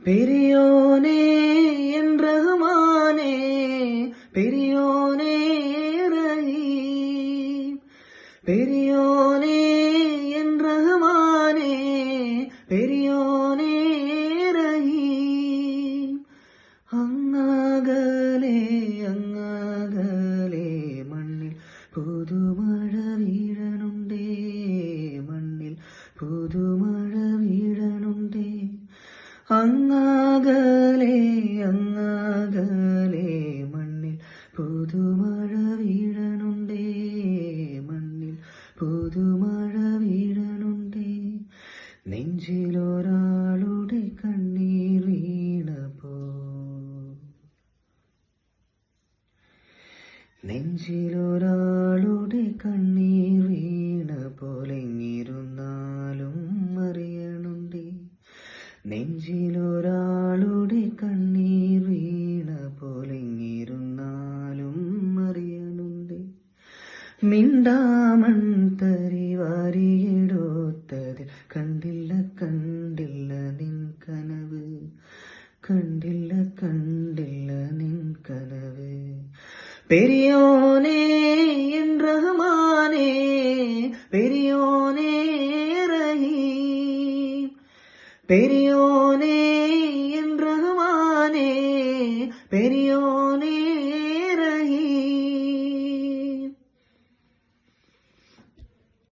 பெரியோனே என் ரகுமானே பெரியோனே ரஹீம் பெரியோனே என் ரகுமானே பெரியோனே ரஹீம் അങ്ങാകലെ അങ്ങാകലെ മണ്ണിൽ പുതുമഴ വീഴണുണ്ടേ മണ്ണിൽ പുതുമഴ വീഴണുണ്ടേ അങ്ങാകലെ അങ്ങാകലെ മണ്ണിൽ പുതുമഴ വീഴണുണ്ടേ മണ്ണിൽ പുതുമഴ വീഴണുണ്ടേ. നെഞ്ചിലൊരാളുടെ കണ്ണീർ വീണപ്പോ. നെഞ്ചിലൊരാളുടെ കണ്ണീർ വീണ നെഞ്ചിലൊരാളുടെ കണ്ണീർ വീണ പോലെങ്ങിരുന്നാലും അറിയണുണ്ടേ മിണ്ടാമൺ തരി വാരിയെടുത്തത് കണ്ടില്ല കണ്ടില്ല നിൻ കനവ്. കണ്ടില്ല കണ്ടില്ല നിൻ കനവ്. പെരിയോനേ എൻ റഹ്മാനേ பெரியோனே என் ரகுமானே பெரியோனே